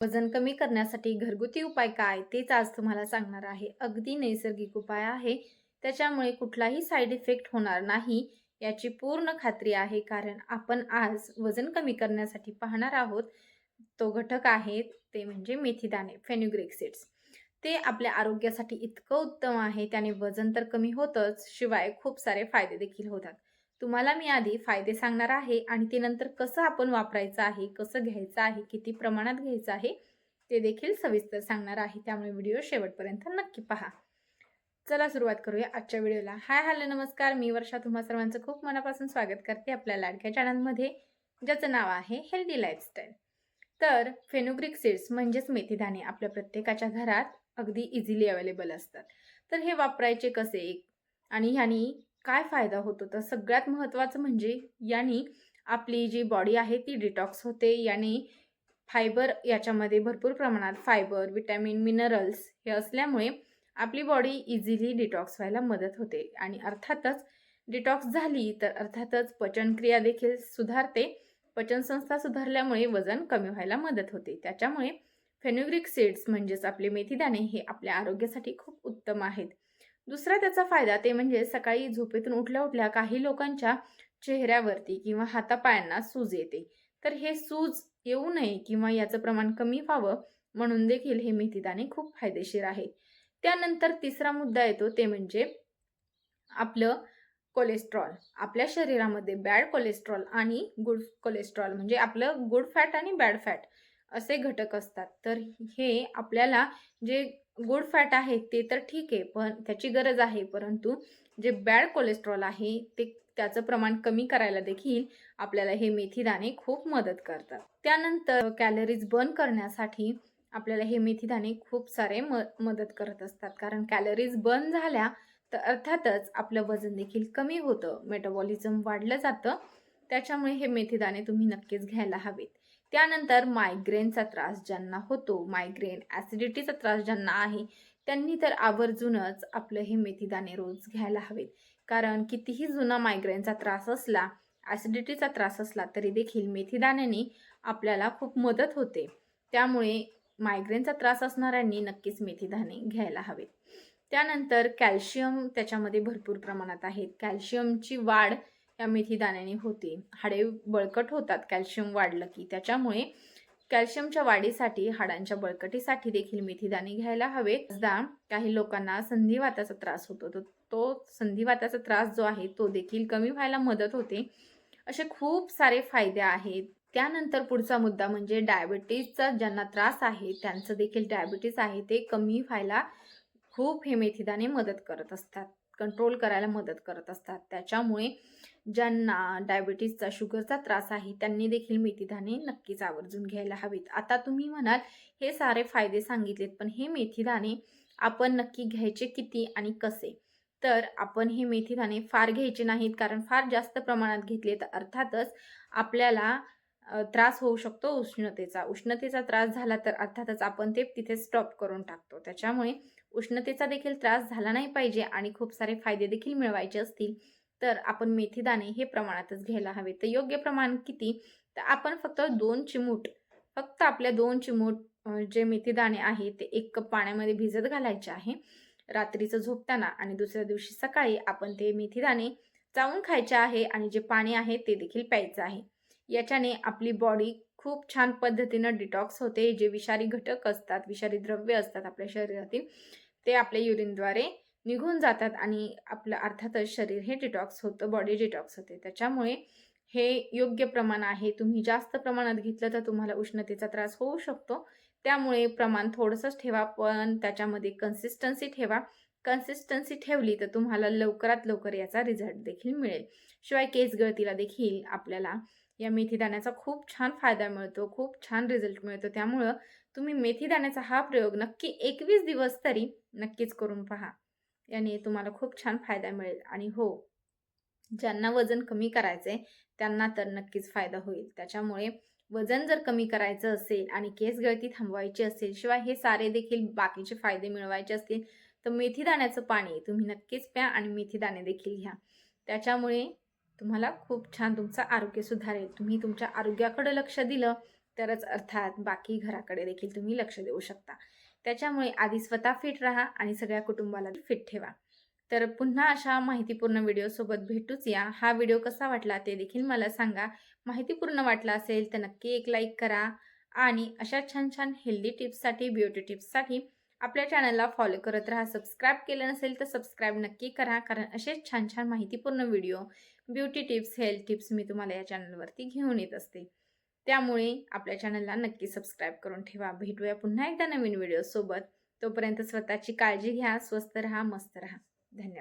वजन कमी करण्यासाठी घरगुती उपाय काय तेच आज तुम्हाला सांगणार आहे. अगदी नैसर्गिक उपाय आहे. त्याच्यामुळे कुठलाही साईड इफेक्ट होणार नाही याची पूर्ण खात्री आहे. कारण आपण आज वजन कमी करण्यासाठी पाहणार आहोत. तो घटक आहे ते म्हणजे मेथीदाणे फेन्युग्रिक सीड्स ते आपल्या आरोग्यासाठी इतकं उत्तम आहे. त्याने वजन तर कमी होतंच. शिवाय खूप सारे फायदे देखील होतात. तुम्हाला मी आधी फायदे सांगणार आहे आणि ते नंतर कसं आपण वापरायचं आहे कसं घ्यायचं आहे किती प्रमाणात घ्यायचं आहे ते देखील सविस्तर सांगणार आहे. त्यामुळे व्हिडिओ शेवटपर्यंत नक्की पहा. चला सुरुवात करूया आजच्या व्हिडिओला. हाय हॅलो नमस्कार. मी वर्षा. तुम्हा सर्वांचं खूप मनापासून स्वागत करते आपल्या लाडक्या चॅनलमध्ये ज्याचं नाव आहे हेल्दी लाईफस्टाईल तर फेनुग्रिक सीड्स म्हणजेच मेथीदाणे आपल्या प्रत्येकाच्या घरात अगदी इझिली अवेलेबल असतात. तर हे वापरायचे कसे? आणि ह्यानी काय फायदा होतो? तर सगळ्यात महत्त्वाचं म्हणजे याने आपली जी बॉडी आहे ती डिटॉक्स होते. याने फायबर याच्यामध्ये भरपूर प्रमाणात फायबर विटॅमिन मिनरल्स हे असल्यामुळे आपली बॉडी इझिली डिटॉक्स व्हायला मदत होते. आणि अर्थातच डिटॉक्स झाली तर अर्थातच पचनक्रिया देखील सुधारते. पचनसंस्था सुधारल्यामुळे वजन कमी व्हायला मदत होते. त्याच्यामुळे फेन्युग्रिक सीड्स म्हणजेच आपले मेथीदाणे हे आपल्या आरोग्यासाठी खूप उत्तम आहेत. दुसरा त्याचा फायदा ते म्हणजे सकाळी झोपेतून उठल्या उठल्या काही लोकांच्या चेहऱ्यावरती किंवा हातापायांना सूज येते. तर हे सूज येऊ नये किंवा याचं प्रमाण कमी व्हावं म्हणून देखील हे मेथीदाणे खूप फायदेशीर आहे. त्यानंतर तिसरा मुद्दा येतो ते म्हणजे आपलं कोलेस्ट्रॉल. आपल्या शरीरामध्ये बॅड कोलेस्ट्रॉल आणि गुड कोलेस्ट्रॉल म्हणजे आपलं गुड फॅट आणि बॅड फॅट असे घटक असतात. तर हे आपल्याला जे गुड फॅट आहे ते तर ठीक आहे पण त्याची गरज आहे. परंतु जे बॅड कोलेस्ट्रॉल आहे ते त्याचं प्रमाण कमी करायला देखील आपल्याला हे मेथीदाणे खूप मदत करतात. त्यानंतर कॅलरीज बर्न करण्यासाठी आपल्याला हे मेथीदाणे खूप सारे म मदत करत असतात. कारण कॅलरीज बर्न झाल्या तर अर्थातच आपलं वजन देखील कमी होतं. मेटाबॉलिझम वाढलं जातं. त्याच्यामुळे हे मेथीदाणे तुम्ही नक्कीच घ्यायला हवेत. त्यानंतर मायग्रेनचा त्रास ज्यांना होतो मायग्रेन ॲसिडिटीचा त्रास ज्यांना आहे त्यांनी तर आवर्जूनच आपलं हे मेथीदाणे रोज घ्यायला हवेत. कारण कितीही जुना मायग्रेनचा त्रास असला ॲसिडिटीचा त्रास असला तरी देखील मेथीदाण्याने आपल्याला खूप मदत होते. त्यामुळे मायग्रेनचा त्रास असणाऱ्यांनी नक्कीच मेथीदाणे घ्यायला हवेत. त्यानंतर कॅल्शियम त्याच्यामध्ये भरपूर प्रमाणात आहेत. कॅल्शियमची वाढ या मेथीदाण्याने होते. हाडे बळकट होतात. कॅल्शियम वाढलं की त्याच्यामुळे कॅल्शियमच्या वाढीसाठी हाडांच्या बळकटीसाठी देखील मेथीदाणे घ्यायला हवे. काही लोकांना संधिवाताचा त्रास होतो. तर तो संधिवाताचा त्रास जो आहे तो देखील कमी व्हायला मदत होते. असे खूप सारे फायदे आहेत. त्यानंतर पुढचा मुद्दा म्हणजे डायबिटीजचा ज्यांना त्रास आहे त्यांचं देखील डायबिटीज आहे ते कमी व्हायला खूप हे मेथीदाणे मदत करत असतात. कंट्रोल करायला मदत करत असतात. त्याच्यामुळे ज्यांना डायबिटीजचा शुगरचा त्रास आहे त्यांनी देखील मेथीदाणे नक्कीच आवर्जून घ्यायला हवेत. आता तुम्ही म्हणाल हे सारे फायदे सांगितलेत पण हे मेथीदाणे आपण नक्की घ्यायचे किती आणि कसे? तर आपण हे मेथीदाणे फार घ्यायचे नाहीत कारण फार जास्त प्रमाणात घेतले तर अर्थातच आपल्याला त्रास होऊ शकतो उष्णतेचा. उष्णतेचा त्रास झाला तर अर्थातच आपण ते तिथे स्टॉप करून टाकतो. त्याच्यामुळे उष्णतेचा देखील त्रास झाला नाही पाहिजे आणि खूप सारे फायदे देखील मिळवायचे असतील तर आपण मेथीदाणे हे प्रमाणातच घ्यायला हवे. तर योग्य प्रमाण किती? तर आपण फक्त दोन चिमूट फक्त आपल्या दोन चिमूट जे मेथीदाणे आहे ते एक कप पाण्यामध्ये भिजत घालायचे आहे. रात्रीचं झोपताना आणि दुसऱ्या दिवशी सकाळी आपण ते मेथीदाणे चावून खायचे आहे आणि जे पाणी आहे ते देखील प्यायचं आहे. याच्याने आपली बॉडी खूप छान पद्धतीनं डिटॉक्स होते. जे विषारी घटक असतात विषारी द्रव्य असतात आपल्या शरीरातील ते आपल्या युरिनद्वारे निघून जातात आणि आपलं अर्थातच शरीर हे डिटॉक्स होतं बॉडी डिटॉक्स होते. त्याच्यामुळे हे योग्य प्रमाण आहे. तुम्ही जास्त प्रमाणात घेतलं तर तुम्हाला उष्णतेचा त्रास होऊ शकतो. त्यामुळे प्रमाण थोडंसंच ठेवा पण त्याच्यामध्ये कन्सिस्टन्सी ठेवा. कन्सिस्टन्सी ठेवली तर तुम्हाला लवकरात लवकर याचा रिझल्ट देखील मिळेल. शिवाय केस गळतीला देखील आपल्याला या मेथीदाण्याचा खूप छान फायदा मिळतो खूप छान रिझल्ट मिळतो. त्यामुळं तुम्ही मेथीदाण्याचा हा प्रयोग नक्की एकवीस दिवस तरी नक्कीच करून पहा. याने तुम्हाला खूप छान फायदा मिळेल. आणि हो ज्यांना वजन कमी करायचं आहे त्यांना तर नक्कीच फायदा होईल. त्याच्यामुळे वजन जर कमी करायचं असेल आणि केस गळती थांबवायची असेल शिवाय हे सारे देखील बाकीचे फायदे मिळवायचे असतील तर मेथी दाण्याचं पाणी तुम्ही नक्कीच प्या आणि मेथी दाणे देखील घ्या. त्याच्यामुळे तुम्हाला खूप छान तुमचं आरोग्य सुधारेल. तुम्ही तुमच्या आरोग्याकडे लक्ष दिलं तरच अर्थात बाकी घराकडे देखील तुम्ही लक्ष देऊ शकता. त्याच्यामुळे आधी स्वतः फिट राहा आणि सगळ्या कुटुंबाला फिट ठेवा. तर पुन्हा अशा माहितीपूर्ण व्हिडिओसोबत भेटूच या. हा व्हिडिओ कसा वाटला ते देखील मला सांगा. माहितीपूर्ण वाटला असेल तर नक्की एक लाईक करा आणि अशा छान छान हेल्दी टिप्ससाठी ब्युटी टिप्ससाठी आपल्या चॅनलला फॉलो करत राहा. सबस्क्राईब केलं नसेल तर सबस्क्राईब नक्की करा. कारण असेच छान छान माहितीपूर्ण video beauty tips health tips मी तुम्हाला या चॅनलवरती घेऊन येत असते. त्यामुळे आपल्या चॅनलला नक्की सबस्क्राईब करून ठेवा. भेटूया पुन्हा एकदा नवीन व्हिडिओसोबत. तोपर्यंत स्वतःची काळजी घ्या स्वस्त राहा मस्त राहा. धन्यवाद.